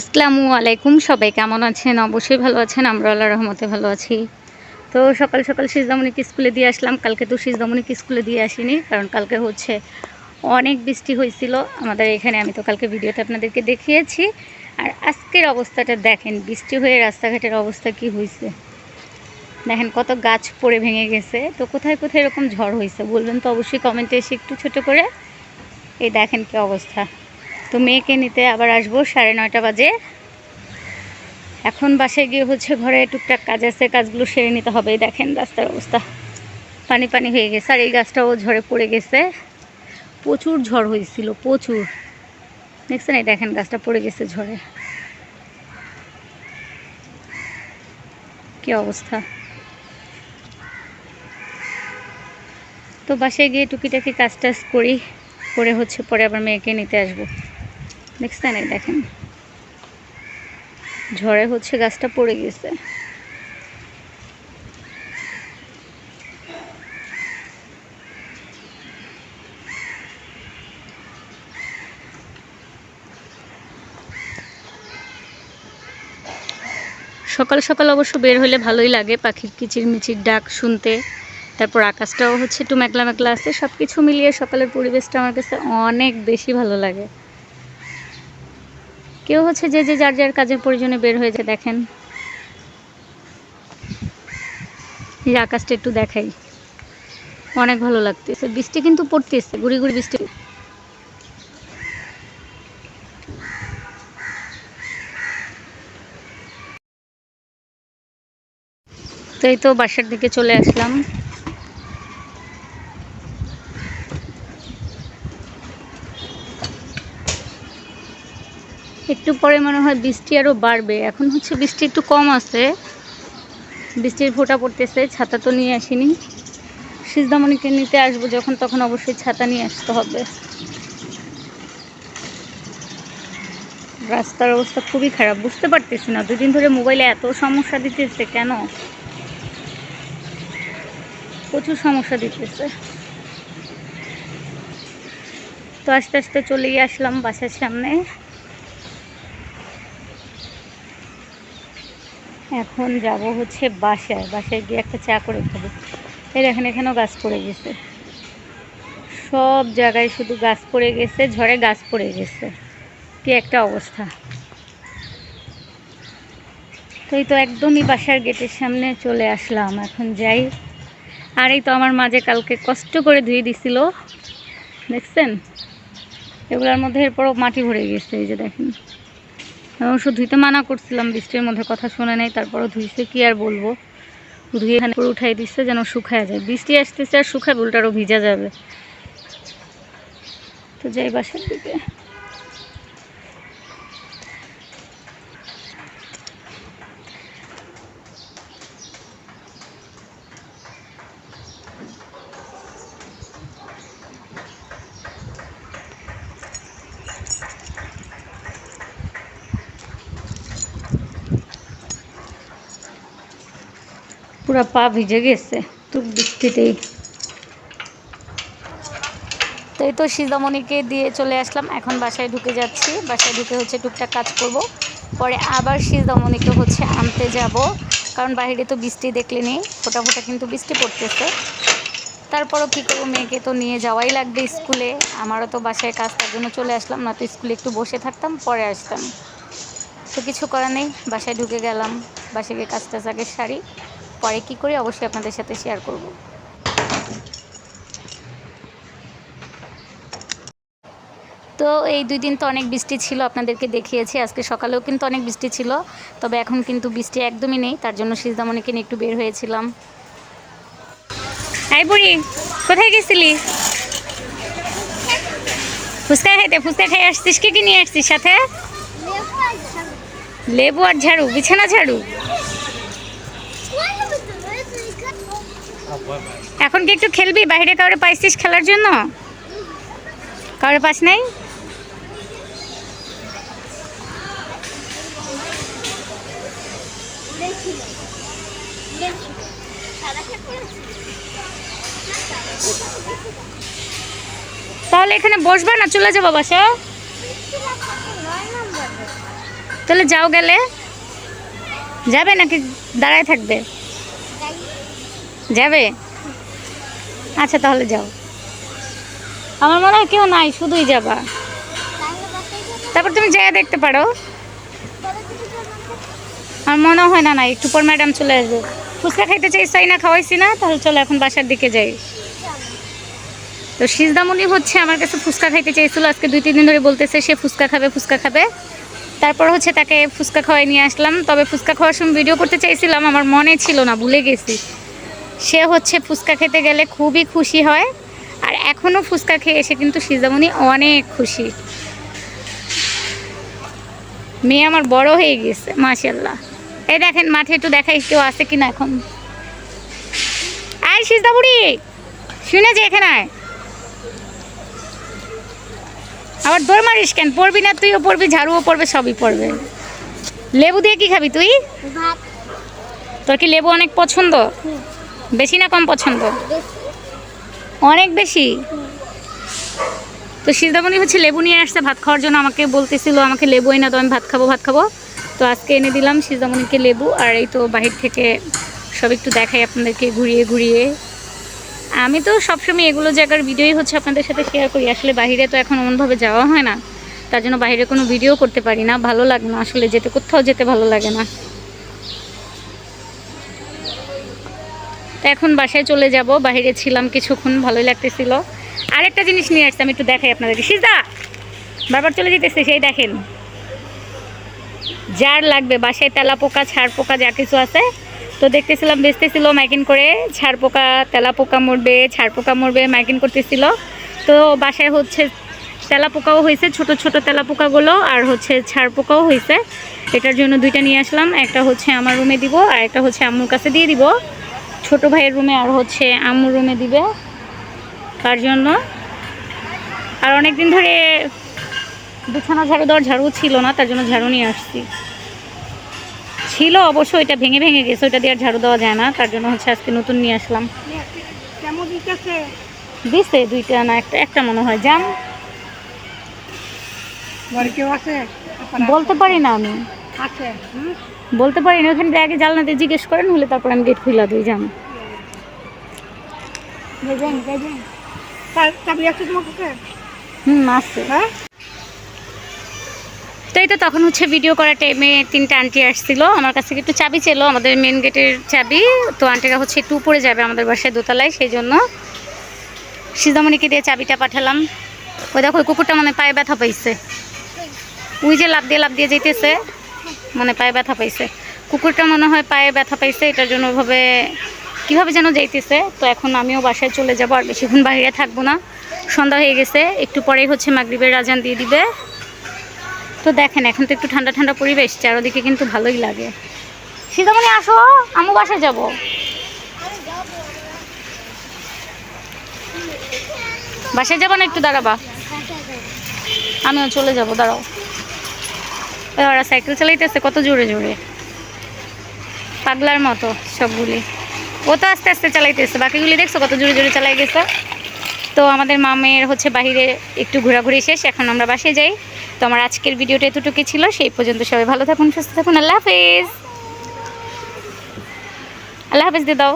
আসসালামু আলাইকুম, সবাই কেমন আছেন? অবশ্যই ভালো আছেন, আমরা আল্লাহ রহমতে ভালো আছি। তো সকাল সকাল সিজদামণিকে স্কুলে দিয়ে আসলাম, কালকে তো সিজদামণিকে স্কুলে দিয়ে আসিনি, কারণ কালকে হচ্ছে অনেক বৃষ্টি হয়েছিল। আমাদের এখানে, আমি তো কালকে ভিডিওতে আপনাদেরকে দেখিয়েছি। আর আজকের অবস্থাটা দেখেন, বৃষ্টি হয়ে রাস্তাঘাটের অবস্থা কি হয়েছে। দেখেন কত গাছ পড়ে ভেঙে গেছে। তো কোথায় কোথায় এরকম ঝড় হয়েছে, বলবেন তো অবশ্যই কমেন্টে এসে একটু ছোট করে। এই দেখেন কি অবস্থা। তো মেয়েকে নিতে আবার আসব, সাড়ে নয়টা বাজে। এখন বাসায় গিয়ে হচ্ছে ঘরে টুকটাক কাজ আছে, কাজগুলো সেরে নিতে হবে। দেখেন রাস্তার অবস্থা। পানি পানি হয়ে গেছে। আর এই গাছটাও ঝড়ে পড়ে গেছে। প্রচুর ঝড় হয়েছিল, প্রচুর। দেখছেন, এই দেখেন গাছটা পড়ে গেছে ঝড়ে। কি অবস্থা। তো বাসায় গিয়ে টুকিটাকি কাজ টাজ করি, করে হচ্ছে পরে আবার মেয়েকে নিতে আসব। দেখছেন এই দেখেন। ঝড়ে হচ্ছে গাছটা পড়ে গেছে। সকাল সকাল অবশ্য বের হলে ভালোই লাগে, পাখির কিচিরমিচির ডাক শুনতে। তারপর আকাশটাও হচ্ছে একটু মেঘলা মেঘলা আছে সব কিছু মিলিয়ে সকালের পরিবেশটা আমার কাছে অনেক বেশি ভালো লাগে। কেউ হচ্ছে যে যে যার যার কাজের প্রয়োজনে বের হয়েছে দেখেন। আকাশটা একটু দেখাই। অনেক ভালো লাগতেছে। বৃষ্টি কিন্তু পড়তেছে, গুড়ি গুড়ি বৃষ্টি। তো এই তো বাসার দিকে চলে আসলাম। একটু পরে মনে হয় বৃষ্টি আরও বাড়বে। এখন হচ্ছে বৃষ্টি একটু কম আছে। বৃষ্টির ফোঁটা পড়তেছে, ছাতা তো নিয়ে আসিনি। সিজদামণিকে নিতে আসব যখন, তখন অবশ্যই ছাতা নিয়ে আসতে হবে। রাস্তার অবস্থা খুবই খারাপ, বুঝতে পারতেছি না। দুদিন ধরে মোবাইলে এত সমস্যা দিতেছে কেন? প্রচুর সমস্যা দিতেছে। তো আস্তে আস্তে চলেই আসলাম বাসার সামনে। এখন যাব হচ্ছে বাসায় বাসায় গিয়ে একটা চা করে খাব। এই দেখেন, এখানেও গাছ পড়ে গেছে। সব জায়গায় শুধু গাছ পড়ে গেছে, ঝড়ে গাছ পড়ে গেছে। কি একটা অবস্থা। তো এই তো একদমই বাসার গেটের সামনে চলে আসলাম, এখন যাই। আর এই তো আমার মাঝে কালকে কষ্ট করে ধুয়ে দিছিল, দেখছেন? এগুলোর মধ্যে এরপরও মাটি ভরে গেছে, এই যে দেখেন। অবশ্য ধুইতে মানা করছিলাম, বৃষ্টির মধ্যে কথা শুনে নেই, তারপরও ধুইছে, কি আর বলব? ধুয়ে এখানে করে উঠাই দিচ্ছে যেন শুকায় যায়। বৃষ্টি আসতেছে আর শুকায়, উল্টারও ভিজা যাবে। তো যাই বাসার দিকে। পুরো পা ভিজে গেছে। তো বৃষ্টিতেই। তো এই তো সিজামণিকে দিয়ে চলে আসলাম। এখন বাসায় ঢুকে যাচ্ছি। বাসায় ঢুকে হচ্ছে টুকটাক কাজ করব। পরে আবার সিজামণিকে হচ্ছে আনতে যাব। কারণ বাইরে তো বৃষ্টি দেখলে নেই। ফোটা ফোটা কিন্তু বৃষ্টি পড়তেছে। তারপরও কী করব? মেয়েকে তো নিয়ে যাওয়াই লাগবে স্কুলে। আমারও তো বাসায় কাজ, তার জন্য চলে আসলাম। না তো স্কুলে একটু বসে থাকতাম, পরে আসতাম। তো কিছু করার নেই। বাসায় ঢুকে গেলাম। বাসায় গিয়ে কাজ টাজ আগে সারি। পরে কি করি অবশ্যই আপনাদের সাথে শেয়ার করব। তো এই দুই দিন তো অনেক বৃষ্টি ছিল, আপনাদেরকে দেখিয়েছি। আজকে সকালেও কিন্তু অনেক বৃষ্টি ছিল, তবে এখন কিন্তু বৃষ্টি একদমই নেই, তার জন্য সিজদামণিকে নিয়ে একটু বের হয়েছিলাম। এই বুড়ি, কোথায় গেছিলি? ফুচকা খাইতে, ফুচকা খাই আসছিস কি কি নিয়ে আসছিস সাথে? লেবু আর ঝাড়ু। বিছানা ঝাড়ু? এখন কি একটু খেলবি? বাইরে কাউরে পাইছিস খেলার জন্য? কাউরে পাস নাই? তাহলে এখানে বসবা না চলে যাব বাসা? তাহলে যাও গেলে। যাবে নাকি? দাঁড়ায় থাকবে। যাবে? আচ্ছা তাহলে যাও। আমার মনে হয় কেউ নাই, শুধুই যাবা। তারপর তুমি জায়গা দেখতে পারো। আমার মনে হয় না না, একটু পর ম্যাডাম চলে আসবে। ফুচকা খাইতে চাইছি না, খাওয়াইছি না, তাহলে চলো এখন বাসার দিকে যাই। তো সিজদামণি হচ্ছে আমার কাছে ফুচকা খাইতে চাইছিল, আজকে দুই, তিন দিন ধরে বলতেছে সে ফুচকা খাবে ফুচকা খাবে। তারপর হচ্ছে তাকে ফুচকা খাওয়াই নিয়ে আসলাম। তবে ফুচকা খাওয়ার সময় ভিডিও করতে চাইছিলাম, আমার মনে ছিল না, ভুলে গেছি। সে হচ্ছে ফুচকা খেতে গেলে খুবই খুশি হয়। আর এখনও ফুচকা খেয়ে এসে কিন্তু সিজামণি অনেক খুশি। মেয়ে আমার বড় হয়ে গেছে মাশাল্লাহ এই দেখেন মাঠে একটু দেখাই কেউ আছে কিনা এখন। আয় সিজদা বুড়ি শুনে যে এখানে আয়। আবার দৌড় মারিস কেন? পড়বি না তুইও পড়বি ঝাড়ুও পড়বে সবই পড়বে লেবু দিয়ে কি খাবি তুই? তোর কি লেবু অনেক পছন্দ? বেশি না কম পছন্দ? অনেক বেশি? তো সিজদামণি হচ্ছে লেবু নিয়ে আসছে ভাত খাওয়ার জন্য আমাকে বলতেছিল, আমাকে লেবু এনে তো আমি ভাত খাব ভাত খাব। তো আজকে এনে দিলাম সিজদামণিকে লেবু, আর এই তো বাহির থেকে সব একটু দেখাই আপনাদেরকে ঘুরিয়ে ঘুরিয়ে। আমি তো সবসময় এগুলো জায়গার ভিডিওই হচ্ছে আপনাদের সাথে শেয়ার করি, আসলে বাইরে তো এখন এমনভাবে যাওয়া হয় না। তার জন্য বাইরে কোনো ভিডিও করতে পারি না, ভালো লাগে না, আসলে যেতে, কোথাও যেতে ভালো লাগে না। এখন বাসায় চলে যাব বাহিরে ছিলাম কিছুক্ষণ, ভালোই লাগতেছিল। আরেকটা জিনিস নিয়ে আসতাম একটু দেখাই আপনাদেরকে। সিজা বারবার চলে যেতেছে, সেই দেখেন। যার লাগবে, বাসায় তেলা পোকা ছাড় পোকা যা কিছু আছে, তো দেখতেছিলাম, বেচতেছিল মাইকিন করে ছাড় পোকা তেলা পোকা মরবে ছাড় পোকা মরবে, মাইকিন করতেছিল। তো বাসায় হচ্ছে তেলা পোকাও হয়েছে, ছোট ছোট তেলা পোকাগুলো আর হচ্ছে ছাড় পোকাও হয়েছে। এটার জন্য দুইটা নিয়ে আসলাম, একটা হচ্ছে আমার রুমে দিব, আর একটা হচ্ছে আম্মুর কাছে দিয়ে দিব। ছোট ভাইয়ের রুমে আর হচ্ছে আম্মুর রুমে দিবে। তার জন্য। আর অনেক দিন ধরে বিছানা ঝাড়ু দেওয়ার ঝাড়ু ছিল না তার জন্য ঝাড়ু নিয়ে আসছি। ছিল অবশ্য এটা ভেঙে ভেঙে গেছে ওইটা দিয়ে আর ঝাড়ু দেওয়া যায় না তার জন্য হচ্ছে আজকে নতুন নিয়ে আসলাম। দিছে দুইটা না একটা একটা মনে হয়। আছে? বলতে পারি না আমি। আছে বলতে পারি না ওখানে আগে জালনাতে জিজ্ঞেস করেন হলে তারপর আমি গেট খুলে দিই কাছে? হুম আছে। হ্যাঁ? তো এই তো তখন হচ্ছে ভিডিও করার টাইমে তিনটা আন্টি আসছিল আমার কাছ থেকে একটু চাবি চেলো আমাদের মেন গেটের চাবি। তো আন্টিরা হচ্ছে একটু উপরে যাবে আমাদের বাসায় দোতলায় সেই জন্য সিজামণিকে দিয়ে চাবিটা পাঠালাম। ওই দেখো ওই কুকুরটা মানে পায়ে ব্যথা পাইছে। ওই যে লাভ দিয়ে লাভ দিয়ে যেতেছে মানে পায়ে ব্যথা পাইছে। কুকুরটা মনে হয় পায়ে ব্যথা পাইছে, এটার জন্য ওভাবে কীভাবে যেন যাইতেছে। তো এখন আমিও বাসায় চলে যাব, আর বেশিক্ষণ বাইরে থাকব না। সন্ধ্যা হয়ে গেছে, একটু পরেই হচ্ছে মাগরিবের রাজান দিয়ে দিবে। তো দেখেন, এখন তো একটু ঠান্ডা ঠান্ডা পরিবেশ, চারোদিকে কিন্তু ভালোই লাগে। সীতামণি, আসো, আমু বাসায় যাব। বাসায় যাব না, একটু দাঁড়াবা? আমিও চলে যাব, দাঁড়াও। ওরা সাইকেল চালাইতেছে কত জোরে জোরে। পাগলার মতো সবগুলি। ও তো আস্তে আস্তে চালাইতেছে। বাকিগুলি দেখছ কত জোরে জোরে চালাই গেছে? তো আমাদের মামের হচ্ছে বাহিরে একটু ঘোরাঘুরি শেষ, এখন আমরা বাসে যাই। তো আমার আজকের ভিডিওটা এতটুকু ছিল, সেই পর্যন্ত সবাই ভালো থাকুন, সুস্থ থাকুন। আল্লাহ হাফেজ। আল্লাহ হাফেজ দিয়ে দাও।